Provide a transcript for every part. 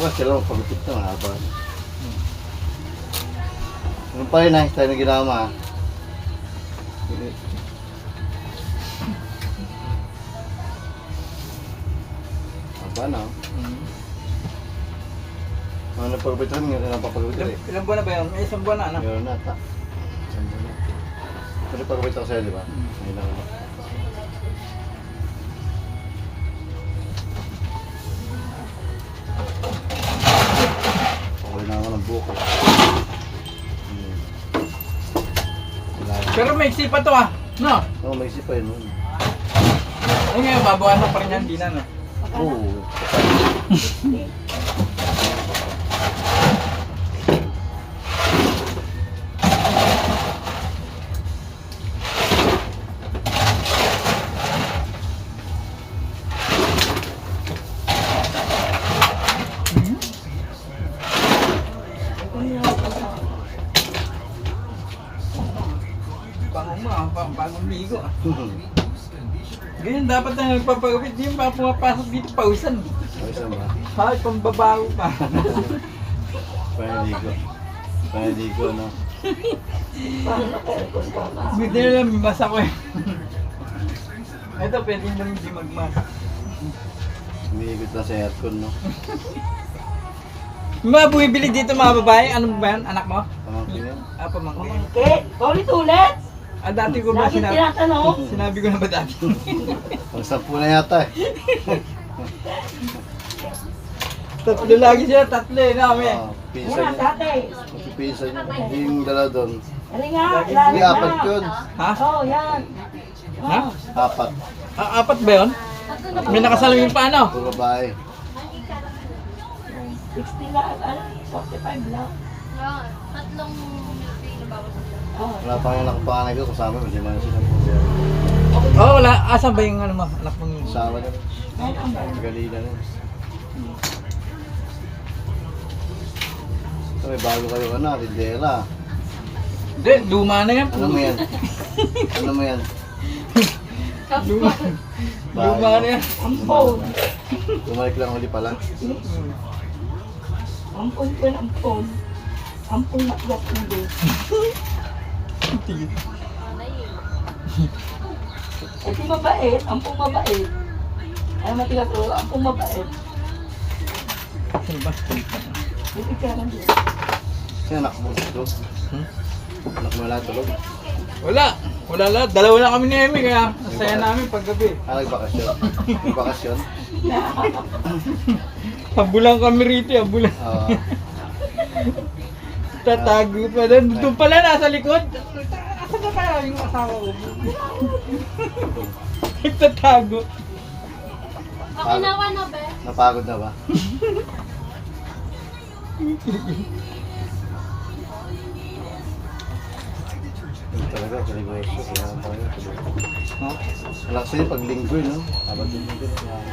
bukas, kailangan magpagupit na mahaba. Ano pa rin, ayos tayo na ginama. Haba na. Ano na pagupit rin, ngayon ang papagupit rin. ilang buwan na ba yun? Eh, isang buwan na, ano? Meron na, ta. Saan ba na? Pwede pagupit ako sa'yo, di ba? Ngayon lang ako. Okay na ako ng buko. Pero may pa to ah. No? Oo, may isip pa yun. nun. Ay ngayon, babawasan pa rin yan, di na, no? Oo. dapat na nagpapagupit, di mga pumapasok dito pawisan. Ay, saan ba? Ha, pambabaho pa. Panaligo. Panaligo, no? Buti na lang, may masa ko eh. Ito, pwede mo rin di magmas. Umiikot na sa aircon, no? Mga bumibili dito mga babae, ano ba yan? Anak mo? Pamangkin yan. Ah, pamangkin. Kit, paulit-ulit. Ah, dati ko ba Lagi sinabi? tinatanong. Sinabi ko na ba dati? Pang sampu na yata, eh. tatlo lagi sila, tatlo eh, namin. Ah, pinsan Muna, niya. tatay. Niya. Yung dala doon. Ano nga, Hindi, na. apat yun. Ha? Oo, yan. Ha? Oh, Apat. Ah, apat ba yun? May nakasalamin pa ano? Puro babae. 60 lang, ano, 45 lang. Ah, tatlong Wala pa nga nakapanganay ko kasama. Hindi man. Oo, oh, wala. Asan ba yung ano mo? Anak mong... Kasama na ba? Galina na. So, may bago kayo ano, Rindera. Hindi, luma na yan. Ano mo yan? Ano mo yan? Luma. Luma na yan. Ampon. Bumalik lang uli pala. Ampon ko yung ampon. Ampon na. Nanay eh. Eh, di mabait. Ampon mabait. Ay, matigas ulo. Ampon mabait. Sino ba? Hindi ka lang din. Kasi anak mo ito. Hmm? Anak mo lahat tulog. Wala. Wala lahat. Dalawa lang kami ni Amy kaya masaya namin paggabi. Ah, nagbakasyon. Nagbakasyon. Ambulang kami rito, ambulang. Ah, Tatago pa doon. Doon pala nasa likod. Kaya yung asawa ko? Nagtatago. Okay na, be? napagod na ba? Talaga, kaligosyo. Kaya tayo. Ha? Malakas yun pag linggo, no? Habang linggo. kaya-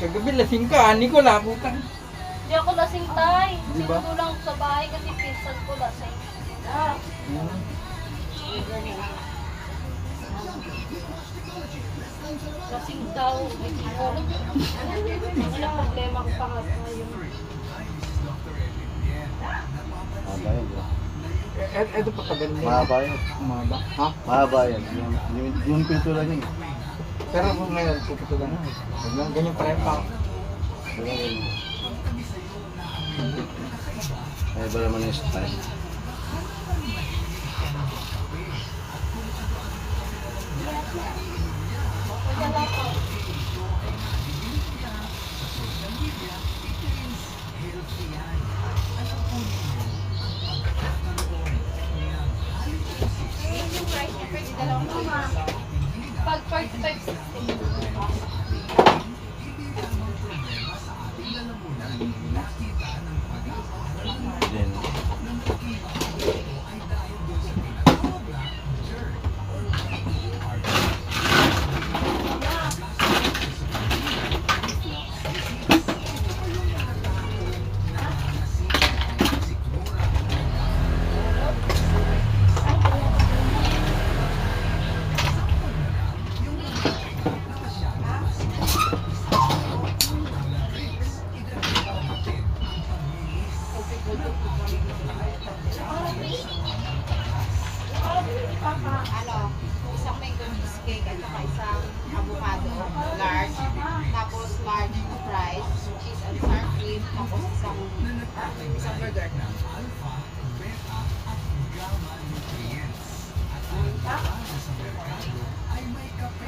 Kagabi lasing ka, ani ko la, putang. Hindi ako lasing tay. Di ba? Sinutulang ako sa bahay kasi pinsan ko lasing. Ah, Lasing daw. May kiko. Wala problema ko pa nga ngayon. Mahaba yan, bro. Eh, eto pa tagal mo. Mahaba yan. Mahaba. Ha? Mahaba yan. Yung, yung, yung pintura niya. Pero kung ngayon, puputulan na. Ganyan, ganyan pa rin pa. Ay, ba naman yung style? Yung price Pag 45, 60. Then,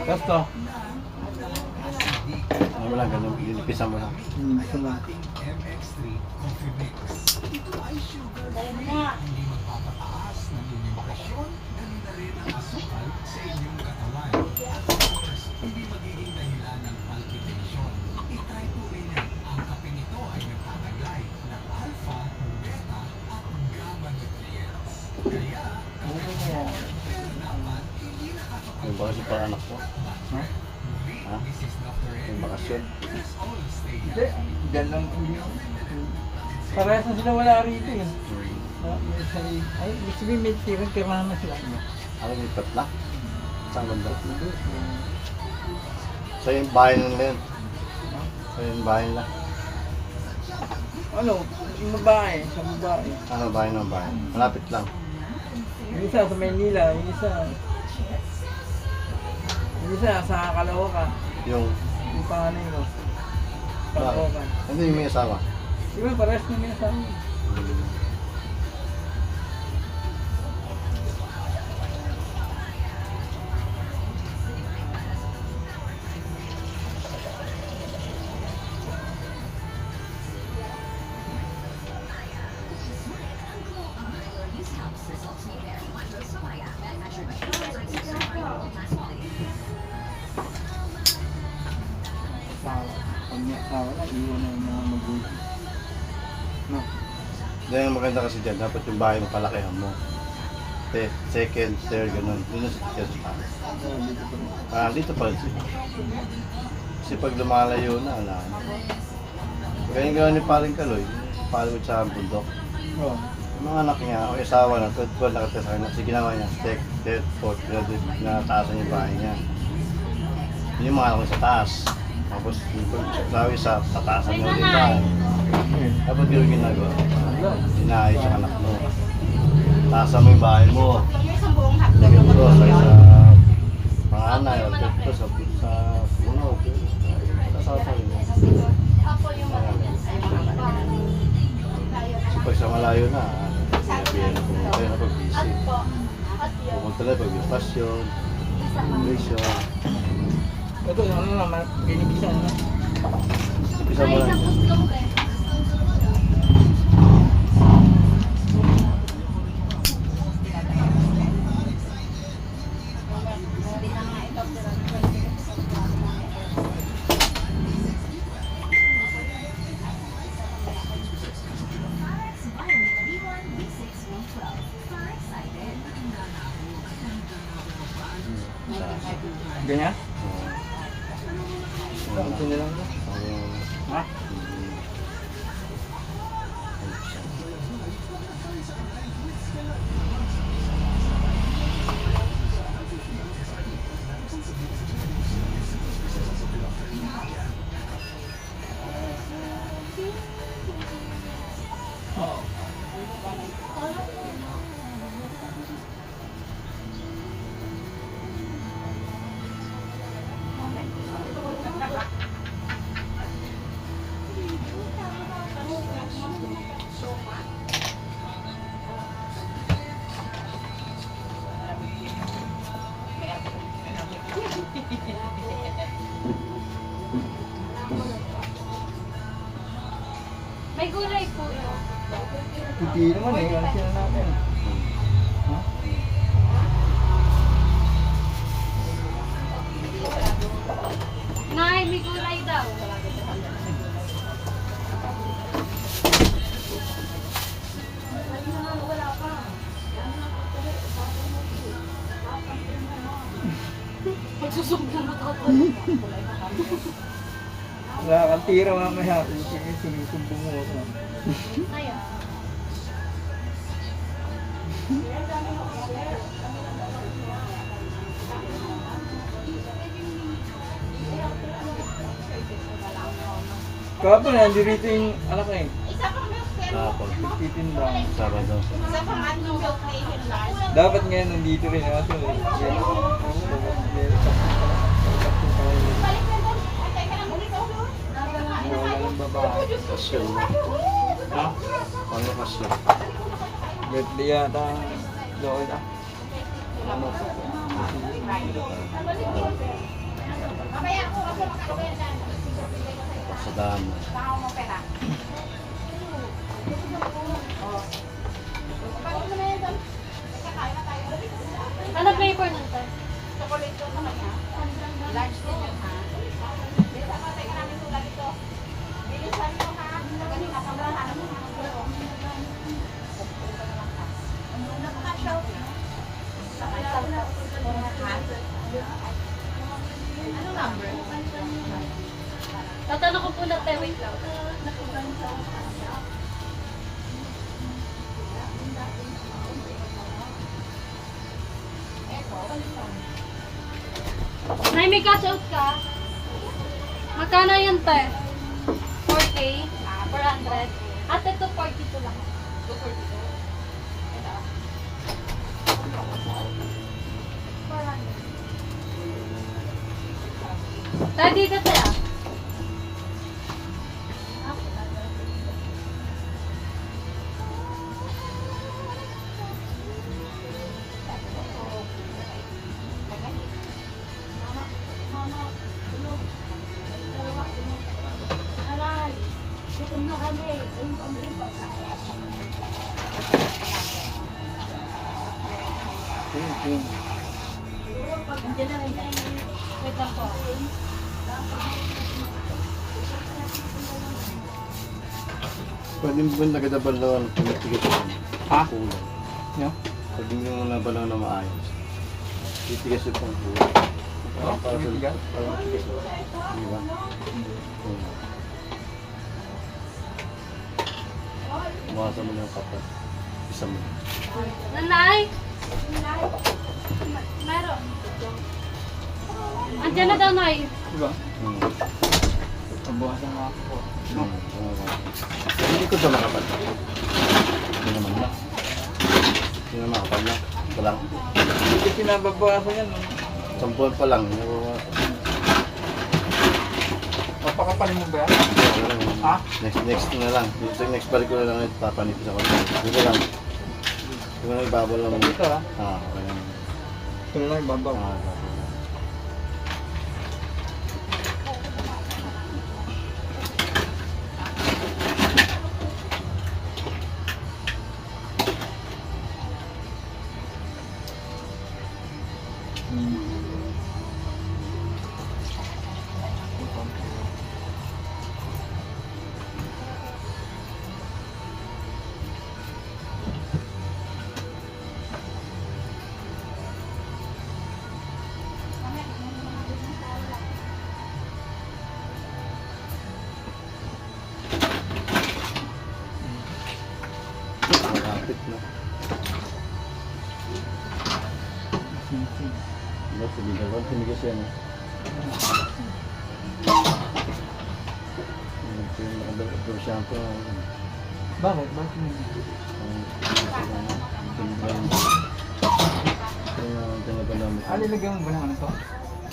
Kasto? Ano mo lang, ganun, lilipisan mo lang. Hmm, gusto na. Dahil na. Yung bakasyon para anak ko. Ha? Ha? Yung bakasyon. Hindi, dyan lang hindi. Parehas na sila wala rito eh. Ah, may eh. Ay, ibig sabihin may tirang tirahan na sila. Ano yung tatla? Saan banda? Sa yung bahay nila yun. Sa yung bahay nila. Ano, yung babae, sa babae. Ano bahay ng bahay? Malapit lang. Yung isa sa Maynila, yung isa. Isa sa Caloocan. Yung, Yung panganay ko. Caloocan. hindi yung may asawa. Di ba, parehas na may asawa. Hmm. Asawa. Maganda kasi dyan, dapat yung bahay mo palakihan mo. Te, second, third, ganun. Yung sa dito pa. Ah, dito pa rin siya. Kasi pag lumalayo na, wala na. Ganyan gawin ni Paring Kaloy, Paring sa bundok. Oh. Yung mga anak niya, o asawa na, third floor nakatira sa kanya, kasi ginawa niya, step, third, fourth, nataasan yung bahay niya. Yun yung mga anak sa taas. Tapos, yung pagsasawi sa tataasan niya ulit bahay. Dapat yun ginagawa. Inaayos yung anak mo. Mo yung bahay mo. Lagyan mo sa sa panganay, o dito sa sa puno. Sa sa sa Apo yung mga Kasi pag sa malayo na, sinabihan ko kayo na pag-busy. Pumunta na pag yung pasyon, mission. Ito, ano naman, ginigisan na. Umpisa mo lang. May gulay po yun. Hindi naman eh, ano sila natin. Ha? Nay, may gulay daw. Wala pa. Magsusumbong na ako. Wala kang tira mamaya. Kapag nandiyo rito yung anak ko eh. Isa pang milk tea. Tapos, Titinda. Sabado. Isa pang anong milk. Dapat ngayon nandito rin ako. So, yan. Balik na doon. Ha? Panglakas lang. Birthday yata. Doon ah. Ano? Mamaya ako ako makakabenta. Sa dama. Baka mo pera. Nay, may cash out ka? Magkano yun, te? 4K? Ah, 400. At ito, 42 lang. 400. Tayo dito, te, ah. Wait lang po. Pwede mo ba nagadabalawan kung natigas yun? Ha? Kulang. Hindi mo nabalaw na maayos, titigas yung pang kulang. Oh, Para sa- tumitigas? Parang titigas yun. Di ba? Bukasan mo na yung kapal. Isa mo. Nanay! Meron. Andiyan na daw, Nay. Diba? Hmm. Nabukasan nga ako. Hmm. Hindi ko na makapal. Hindi naman na. Hindi naman makapal na. Ito lang. Hindi pinababawasan yan. buwan pa lang. nababawasan. Papakapalin mo ba yan? Ha? Next next na lang. Next, next balik ko na lang ito. Papanipis ako. Dito lang. Dito na ibabal lang. Dito ah. Ah, okay lang. Ito na lang ibabaw. Ah, Malapit na. Ba't tumigas? Ba't tumigas yan? eh? Ito yung nakadalo shampoo. Bakit? Bakit mo? Ah, lilagyan mo ba ng ano to?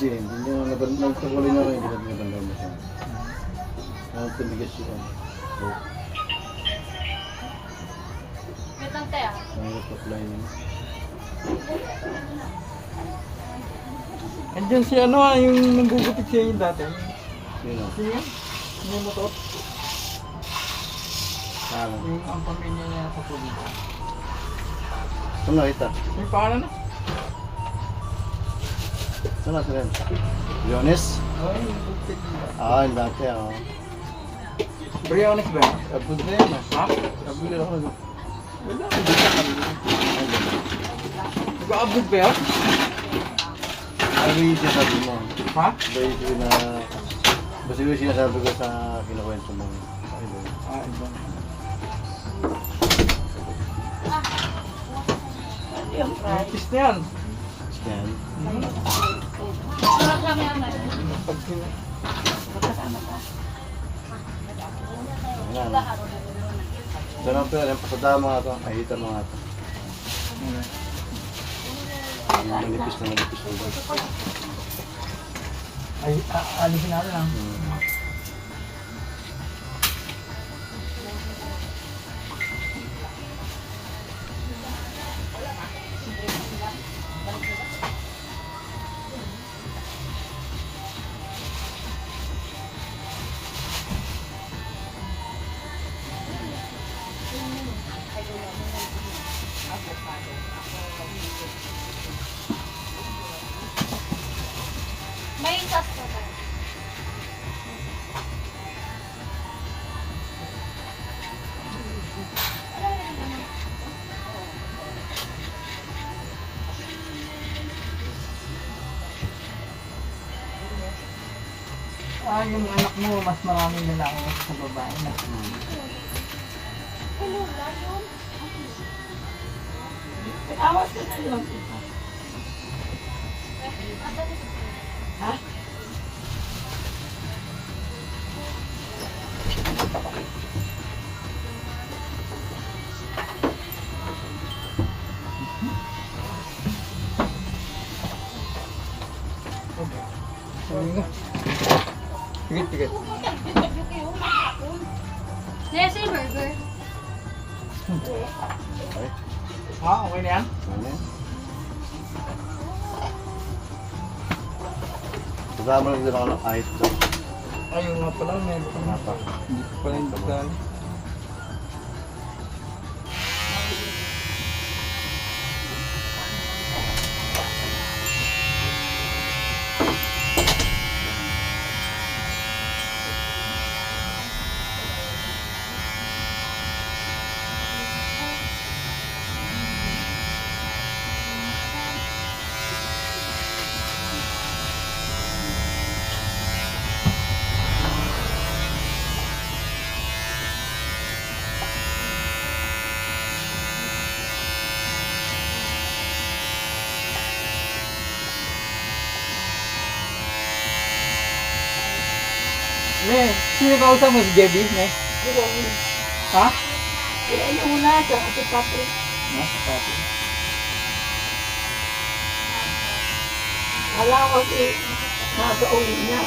Hindi, hindi nyo naban, nagtungkulin na rin, hindi nabandaw mo siya. Ang tumigas. Oh, ah. ang reply yun. Andiyan si ano ah, yung nanggugupit siya yung dati. Yun o. Sino yun? Yung motor? Saan? Yung ang pamilya niya sa pulis. Saan nakita? Yung pangalan na? Saan nakita rin? Leones? Oo, yung nanggugupit niya. Ah, yung dati ako. Briones ba? Abud na yan ah. Ha? Abud na ako. Wala, hindi ka kami. Nag-abot ba yan? Ano yung sinasabi mo? Ha? Ba yung sina... Basta yung sinasabi ko sa kinukwento mo. Ay, ba? Ah, iba. Artist na yan. Sarap lang yan, Nay. Ito na pala, yung pasadama nga ito. Ay, ito mga ito. Manipis na manipis. Ay, alisin natin ah. Hmm. Yung anak mo, mas maraming lalaki kasi sa babae na. Awas ka na lang. Ha? Sabi Nasa yung burger. Okay. Ah, okay na yan? Ano yan? Kasama lang din ako ng kahit. Ayun nga pala, meron pa. Hindi ko pala yung dali. Ne, sino kausap mo si Debbie, ne? Ha? Kaya yung una, sa si Patrick. Nasa pati. Alam ko si nasa uwi niya.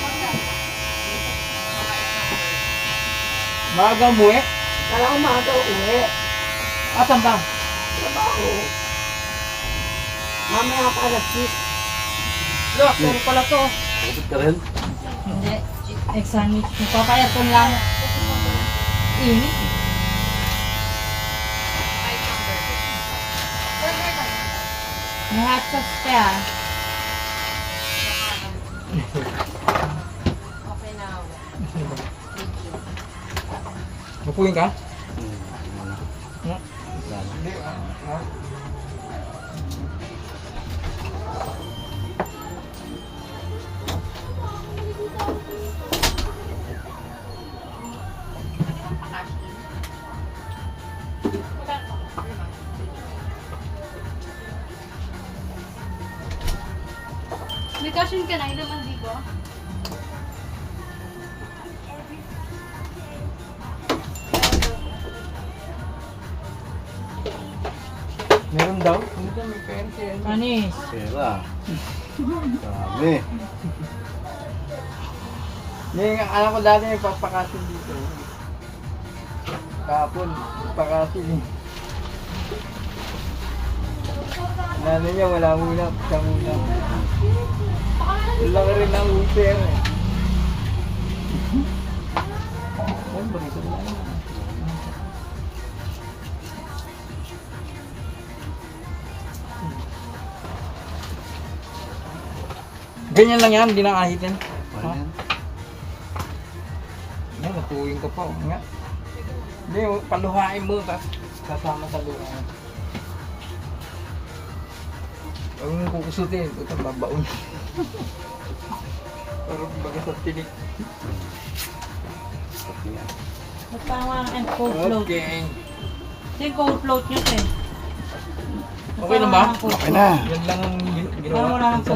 Maaga mo eh. Alam ko mga uwi. Asan ba? Trabaho. Mamaya pa alas 6. Look, puro pala to. Kapit ka rin? Hindi. Exam week. Magpapayat ko lang. Init. Tayo. May hot sauce ka. ah. Okay na ako. Mapuin ka? May caution ka na, ilang mandigo. Meron daw? Daw, may pente. Anis. Pera. Dami. Nga, alam ko dati may papakasin dito. Kapon, pakasin eh. Nanay niya wala muna, siya muna. Laki rin ang uper eh. Ay, bakit wala na? Ganyan lang yan, hindi na. Ano yan? Yan, natuwing ka pa. Nga. Hindi, oh, paluhain mo, tapos kasama sa luhain. Huwag mong kukusutin, ito babaon. Parang baga sa tinik. Pati yan. Magpawa ang cold float. Okay. Ito yung cold float nyo, te. Okay na ba? Okay na. Yan lang ang ginawa wala sa